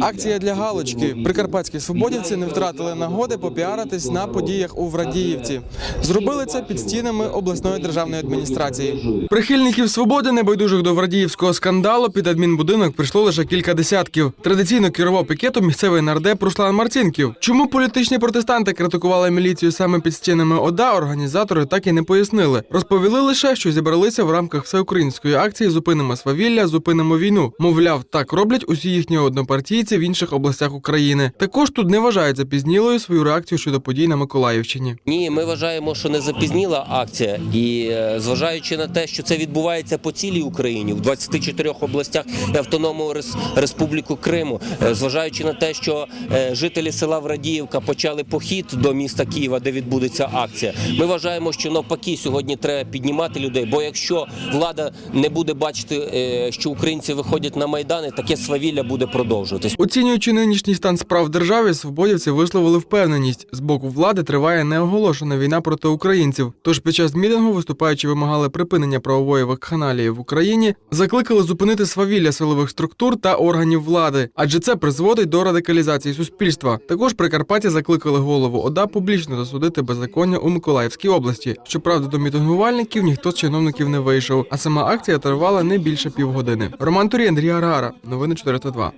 Акція для галочки. Прикарпатські свободівці не втратили нагоди попіаритись на подіях у Врадіївці. Зробили це під стінами обласної державної адміністрації. Прихильників свободи, небайдужих до Врадіївського скандалу, під адмінбудинок прийшло лише кілька десятків. Традиційно керував пікетом місцевий нардеп Руслан Марцінків. Чому політичні протестанти критикували міліцію саме під стінами ОДА, організатори так і не пояснили. Розповіли лише, що зібралися в рамках всеукраїнської акції Зупинимо свавілля, зупинимо війну. Мовляв, так роблять усі їхні однопартійці в інших областях України. Також тут не вважають запізнілою свою реакцію щодо подій на Миколаївщині. Ні, ми вважаємо, що не запізніла акція, і е, зважаючи на те, що це відбувається по цілій Україні в 24 областях і автономну Рес- республіку Криму, е, зважаючи на те, що е, жителі села Врадіївка почали похід до міста Києва, де відбудеться акція. Ми вважаємо, що навпаки сьогодні треба піднімати людей. Бо якщо влада не буде бачити, що українці виходять на майдани, таке свавілля буде продовжуватись. Оцінюючи нинішній стан справ в державі, свободівці висловили впевненість. З боку влади триває неоголошена війна проти українців. Тож під час мітингу, виступаючи, вимагали припинення правової вакханалії в Україні, закликали зупинити свавілля силових структур та органів влади, адже це призводить до радикалізації суспільства. Також Прикарпаття закликали голову ОДА публічно засудити беззаконня у Миколаївській області. Щоправда, до мітингувальників ніхто з чиновників не вийшов, а сама акція тривала не більше півгодини. Роман Турій, Андрій Арара. Новини 402.